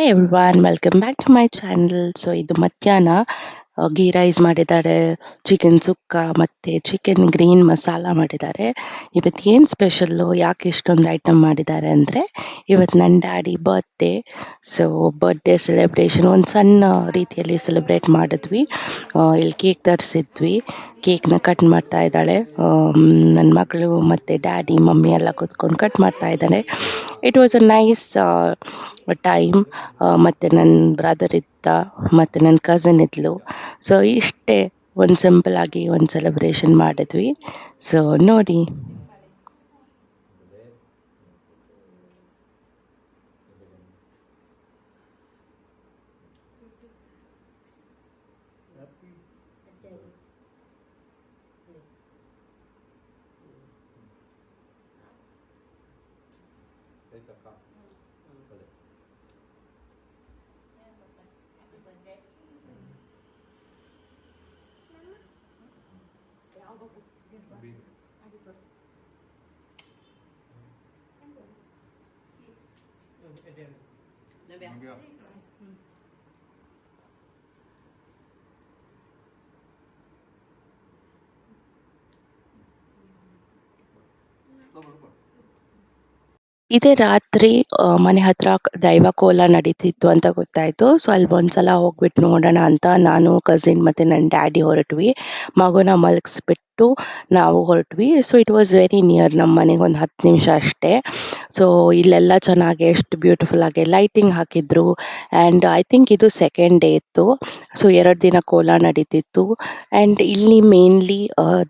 Hey everyone welcome back to my channel so ಇದು ಮಧ್ಯಾಹ್ನ ghee rice ಮಾಡಿದ್ದಾರೆ ಚಿಕನ್ ಸುಕ್ಕ ಮತ್ತೆ ಚಿಕನ್ ಗ್ರೀನ್ ಮಸಾಲ ಮಾಡಿದ್ದಾರೆ. ಇವತ್ತು ಏನು ಸ್ಪೆಷಲ್ಲು ಯಾಕೆ ಇಷ್ಟೊಂದು ಐಟಮ್ ಮಾಡಿದ್ದಾರೆ ಅಂದರೆ, ಇವತ್ತು ನನ್ನ daddy birthday so birthday celebration ಒಂದು ಸಣ್ಣ ರೀತಿಯಲ್ಲಿ ಸೆಲೆಬ್ರೇಟ್ ಮಾಡಿದ್ವಿ. ಇಲ್ಲಿ ಕೇಕ್ ತರಿಸಿದ್ವಿ. ಕೇಕ್ನ ಕಟ್ ಮಾಡ್ತಾ ಇದ್ದಾಳೆ. ನನ್ನ ಮಗಳು ಮತ್ತು ಡ್ಯಾಡಿ, ಮಮ್ಮಿ ಎಲ್ಲ ಕೂತ್ಕೊಂಡು ಕಟ್ ಮಾಡ್ತಾ ಇದ್ದಾಳೆ it was a nice time ಮತ್ತು ನನ್ನ ಬ್ರದರ್ ಇದ್ದ, ಮತ್ತು ನನ್ನ ಕಸಿನ್ ಇದ್ಲು. ಸೊ ಇಷ್ಟೇ, ಒಂದು ಸಿಂಪಲ್ ಆಗಿ ಒಂದು ಸೆಲೆಬ್ರೇಷನ್ ಮಾಡಿದ್ವಿ. ಸೊ ನೋಡಿ. boleh hmm. Hmm, Boleh Ya, apa-apa Happy birthday Mama hmm. Ya, apa-apa Happy birthday tu. Lepas. Lepas. ada Lepas. Lepas. Lepas. Lepas. Lepas. ಇದೇ ರಾತ್ರಿ ಮನೆ ಹತ್ರ ದೈವ ಕೋಲ ನಡೀತಿತ್ತು ಅಂತ ಗೊತ್ತಾಯ್ತು. ಸೊ, ಅಲ್ಲಿ ಒಂದ್ಸಲ ಹೋಗ್ಬಿಟ್ಟು ನೋಡೋಣ ಅಂತ ನಾನು ಕಸಿನ್ ಮತ್ತೆ ನನ್ನ ಡ್ಯಾಡಿ ಹೊರಟ್ವಿ. ಮಗುನ ಮಲಗಿಸ್ಬಿಟ್ಟು ನಾವು ಹೊರಟ್ವಿ. So it was very near ನಮ್ಮ ಮನೆಗೆ ಒಂದು ಹತ್ತು ನಿಮಿಷ ಅಷ್ಟೇ. ಸೊ ಇಲ್ಲೆಲ್ಲ ಚೆನ್ನಾಗಿ ಎಷ್ಟು ಬ್ಯೂಟಿಫುಲ್ ಆಗಿ ಲೈಟಿಂಗ್ ಹಾಕಿದ್ರು. ಆ್ಯಂಡ್ ಐ ಥಿಂಕ್ ಇದು ಸೆಕೆಂಡ್ ಡೇ ಇತ್ತು. ಸೊ ಎರಡು ದಿನ ಕೋಲ ನಡೀತಿತ್ತು. ಆ್ಯಂಡ್ ಇಲ್ಲಿ ಮೇನ್ಲಿ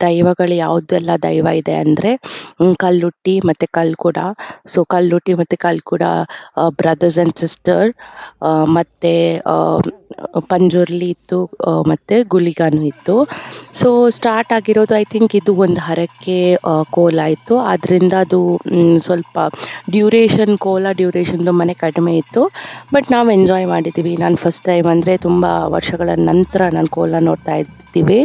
ದೈವಗಳು ಯಾವುದೆಲ್ಲ ದೈವ ಇದೆ ಅಂದರೆ ಕಲ್ಲುಟ್ಟಿ ಮತ್ತು ಕಲ್ಕುಡ. ಸೊ ಕಲ್ಲುಟ್ಟಿ ಮತ್ತು ಕಲ್ಕುಡ ಬ್ರದರ್ಸ್ ಆ್ಯಂಡ್ ಸಿಸ್ಟರ್ ಮತ್ತು ಪಂಜುರ್ಲಿ ಇತ್ತು ಮತ್ತು ಗುಲಿಗಾನು ಇತ್ತು. ಸೊ ಸ್ಟಾರ್ಟ್ ಆಗಿರೋದು ಥಿಂಕ್ ಇದು ಒಂದು ಹರಕೆ ಕೋಲ ಇತ್ತು ಆದ್ದರಿಂದ ಅದು ಸ್ವಲ್ಪ ಡ್ಯೂರೇಷನ್ ಕೋಲ ಡ್ಯೂರೇಷನ್ ತುಂಬಾ ಕಡಿಮೆ ಇತ್ತು. ಬಟ್ ನಾವು ಎಂಜಾಯ್ ಮಾಡಿದ್ದೀವಿ ನಾನು ಫಸ್ಟ್ ಟೈಮ್ ಅಂದರೆ ತುಂಬ ವರ್ಷಗಳ ನಂತರ ನಾನು ಕೋಲ ನೋಡ್ತಾ ಇದ್ದೀವಿ.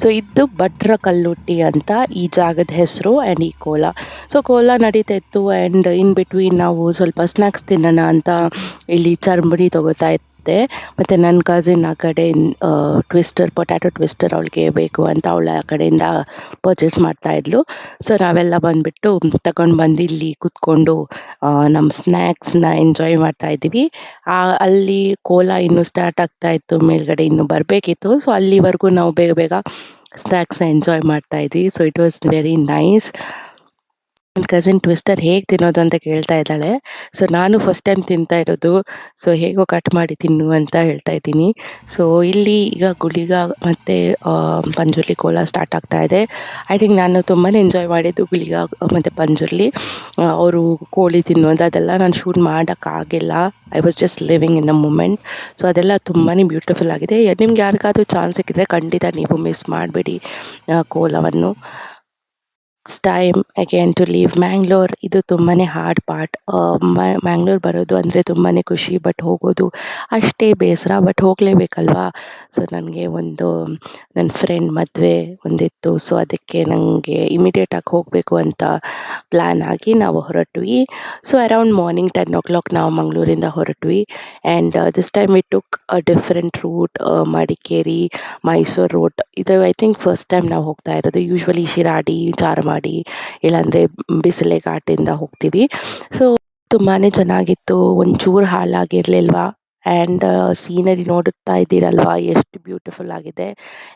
ಸೊ ಇದು ಭಟ್ರ ಕಲ್ಲುಟ್ಟಿ ಅಂತ ಈ ಜಾಗದ ಹೆಸರು ಆ್ಯಂಡ್ ಈ ಕೋಲ. ಸೊ ಕೋಲ ನಡೀತಾ ಇತ್ತು ಆ್ಯಂಡ್ ಇನ್ ಬಿಟ್ವೀನ್ ನಾವು ಸ್ವಲ್ಪ ಸ್ನ್ಯಾಕ್ಸ್ ತಿನ್ನೋಣ ಅಂತ ಇಲ್ಲಿ ಚರ್ಮುರಿ ತೊಗೋತಾ ಇದ್ದೆ ಮತ್ತು ನನ್ನ ಕಸಿನ್ ಆ ಕಡೆ ಟ್ವಿಸ್ಟರ್ ಪೊಟ್ಯಾಟೊ ಟ್ವಿಸ್ಟರ್ ಅವಳಿಗೆ ಬೇಕು ಅಂತ ಅವಳ ಆ ಕಡೆಯಿಂದ ಪರ್ಚೇಸ್ ಮಾಡ್ತಾ ಇದ್ಲು. ಸೊ ನಾವೆಲ್ಲ ಬಂದುಬಿಟ್ಟು ತಗೊಂಡು ಬಂದು ಇಲ್ಲಿ ಕೂತ್ಕೊಂಡು ನಮ್ಮ ಸ್ನ್ಯಾಕ್ಸ್ನ ಎಂಜಾಯ್ ಮಾಡ್ತಾ ಇದ್ದೀವಿ. ಆ, ಅಲ್ಲಿ ಕೋಲ ಇನ್ನೂ ಸ್ಟಾರ್ಟ್ ಆಗ್ತಾ ಇತ್ತು ಮೇಲ್ಗಡೆ ಇನ್ನೂ ಬರಬೇಕಿತ್ತು. ಸೊ ಅಲ್ಲಿವರೆಗೂ ನಾವು ಬೇಗ ಬೇಗ ಸ್ನ್ಯಾಕ್ಸ್ನ ಎಂಜಾಯ್ ಮಾಡ್ತಾ ಇದ್ವಿ. So it was very nice ನನ್ನ ಕಸಿನ್ ಟ್ವಿಸ್ಟರ್ ಹೇಗೆ ತಿನ್ನೋದು ಅಂತ ಕೇಳ್ತಾ ಇದ್ದಾಳೆ. ಸೊ ನಾನು ಫಸ್ಟ್ ಟೈಮ್ ತಿಂತಾ ಇರೋದು. ಸೊ ಹೇಗೋ ಕಟ್ ಮಾಡಿ ತಿನ್ನು ಅಂತ ಹೇಳ್ತಾ ಇದ್ದೀನಿ. ಸೊ ಇಲ್ಲಿ ಈಗ ಗುಳಿಗ ಮತ್ತು ಪಂಜುರ್ಲಿ ಕೋಲ ಸ್ಟಾರ್ಟ್ ಆಗ್ತಾ ಇದೆ. ಐ ಥಿಂಕ್ ನಾನು ತುಂಬಾ ಎಂಜಾಯ್ ಮಾಡಿದ್ದು ಗುಳಿಗ, ಮತ್ತು ಪಂಜುರ್ಲಿ. ಅವರು ಕೋಳಿ ತಿನ್ನೋದು, ಅದೆಲ್ಲ ನಾನು ಶೂಟ್ ಮಾಡೋಕ್ಕಾಗಿಲ್ಲ I was just living in the moment so ಅದೆಲ್ಲ ತುಂಬಾ ಬ್ಯೂಟಿಫುಲ್ ಆಗಿದೆ. ನಿಮ್ಗೆ ಯಾರಿಗಾದ್ರೂ ಚಾನ್ಸ್ ಸಿಕ್ಕಿದ್ರೆ ಖಂಡಿತ ನೀವು ಮಿಸ್ ಮಾಡಬೇಡಿ ಕೋಲವನ್ನು. Next time again to leave Mangalore ಇದು ತುಂಬಾ ಹಾರ್ಡ್ ಪಾರ್ಟ್ ಮ್ಯಾಂಗ್ಳೂರ್ ಬರೋದು ಅಂದರೆ ತುಂಬಾ ಖುಷಿ ಬಟ್ ಹೋಗೋದು ಅಷ್ಟೇ ಬೇಸರ ಬಟ್ ಹೋಗಲೇಬೇಕಲ್ವಾ? ಸೊ ನನಗೆ ಒಂದು ನನ್ನ ಫ್ರೆಂಡ್ ಮದುವೆ ಒಂದಿತ್ತು. ಸೊ ಅದಕ್ಕೆ ನನಗೆ ಇಮಿಡಿಯೇಟಾಗಿ ಹೋಗಬೇಕು ಅಂತ ಪ್ಲ್ಯಾನ್ ಆಗಿ ನಾವು ಹೊರಟ್ವಿ. So around morning ten o'clock ನಾವು ಮಂಗಳೂರಿಂದ ಹೊರಟ್ವಿ. And this time it took a different route Madikeri Mysuru route ಇದು ಐ ಥಿಂಕ್ ಫಸ್ಟ್ ಟೈಮ್ ನಾವು ಹೋಗ್ತಾ ಇರೋದು. ಯೂಶ್ವಲಿ ಶಿರಾಡಿ, ಚಾರ್ಮಾಡಿ ಇಲ್ಲಾಂದರೆ ಬಿಸಿಲೆ ಘಾಟಿಂದ ಹೋಗ್ತೀವಿ. ಸೊ ತುಂಬಾ ಚೆನ್ನಾಗಿತ್ತು. ಒಂಚೂರು ಹಾಳಾಗಿರ್ಲಿಲ್ವಾ? ಆ್ಯಂಡ್ ಸೀನರಿ ನೋಡುತ್ತಾ ಇದ್ದೀರಲ್ವಾ? ಎಷ್ಟು ಬ್ಯೂಟಿಫುಲ್ ಆಗಿದೆ.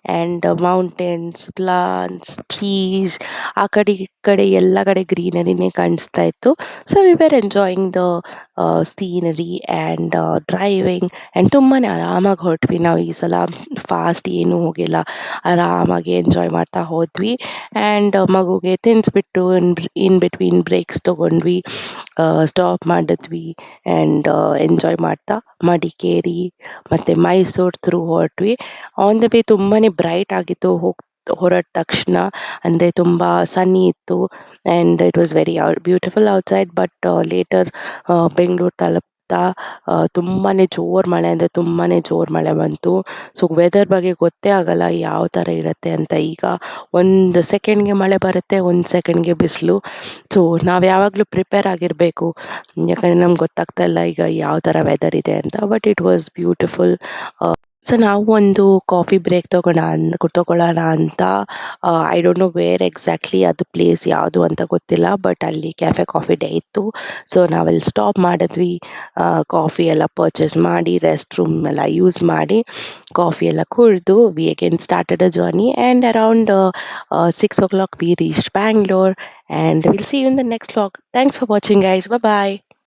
ಆ್ಯಂಡ್ ಮೌಂಟೇನ್ಸ್ ಪ್ಲಾಂಟ್ಸ್ ಟ್ರೀಸ್ ಆ ಕಡೆ ಈ ಕಡೆ ಎಲ್ಲ ಕಡೆ ಗ್ರೀನರಿನೇ ಕಾಣಿಸ್ತಾ ಇತ್ತು. So we were enjoying the scenery and driving and ತುಂಬಾ ಆರಾಮಾಗಿ ಹೊರಟ್ವಿ. ನಾವು ಈ ಸಲ ಫಾಸ್ಟ್ ಏನೂ ಹೋಗಿಲ್ಲ. ಆರಾಮಾಗಿ ಎಂಜಾಯ್ ಮಾಡ್ತಾ ಹೋದ್ವಿ. ಆ್ಯಂಡ್ ಮಗುಗೆ ತಿನ್ನಿಸ್ಬಿಟ್ಟು ಇನ್ ಬಿಟ್ವೀನ್ ಬ್ರೇಕ್ಸ್ ತೊಗೊಂಡ್ವಿ. ಸ್ಟಾಪ್ ಮಾಡಿದ್ವಿ ಆ್ಯಂಡ್ ಎಂಜಾಯ್ ಮಾಡ್ತಾ ಮಡಿಕೇರಿ, ಮತ್ತು ಮೈಸೂರು ಥ್ರೂ ಹೊರಟ್ವಿ. ಆನ್ ದ ವೇ ತುಂಬಾ ಬ್ರೈಟ್ ಆಗಿತ್ತು, ಹೋಗ್, ಹೊರಟ ತಕ್ಷಣ, ಅಂದರೆ ತುಂಬ ಸನ್ನಿ ಇತ್ತು and it was very beautiful outside but later Bengaluru ತಲುಪ್ ತುಂಬಾ ಜೋರು ಮಳೆ ಅಂದರೆ ತುಂಬಾ ಜೋರು ಮಳೆ ಬಂತು. ಸೊ ವೆದರ್ ಬಗ್ಗೆ ಗೊತ್ತೇ ಆಗಲ್ಲ ಯಾವ ಥರ ಇರುತ್ತೆ ಅಂತ. ಈಗ ಒಂದು ಸೆಕೆಂಡ್ಗೆ ಮಳೆ ಬರುತ್ತೆ, ಒಂದು ಸೆಕೆಂಡ್ಗೆ ಬಿಸಿಲು. ಸೊ ನಾವು ಯಾವಾಗಲೂ ಪ್ರಿಪೇರ್ ಆಗಿರಬೇಕು. ಯಾಕಂದರೆ ನಮ್ಗೆ ಗೊತ್ತಾಗ್ತಾ ಇಲ್ಲ ಈಗ ಯಾವ ಥರ ವೆದರ್ ಇದೆ ಅಂತ. But it was beautiful so ನಾವು ಒಂದು ಕಾಫಿ ಬ್ರೇಕ್ ತೊಗೋಣ ಅನ್ ತೊಗೊಳ್ಳೋಣ ಅಂತ I don't know where exactly ಅದು ಪ್ಲೇಸ್ ಯಾವುದು ಅಂತ ಗೊತ್ತಿಲ್ಲ ಬಟ್ ಅಲ್ಲಿ ಕ್ಯಾಫೆ ಕಾಫಿ ಡೇ ಇತ್ತು. ಸೊ ನಾವಲ್ಲಿ ಸ್ಟಾಪ್ ಮಾಡಿದ್ವಿ. ಕಾಫಿ ಎಲ್ಲ ಪರ್ಚೇಸ್ ಮಾಡಿ ರೆಸ್ಟ್ ರೂಮ್ ಎಲ್ಲ ಯೂಸ್ ಮಾಡಿ ಕಾಫಿ ಎಲ್ಲ ಕುಡಿದು we again started a journey and around six o'clock we reached Bangalore and will see you in the next vlog thanks for watching guys bye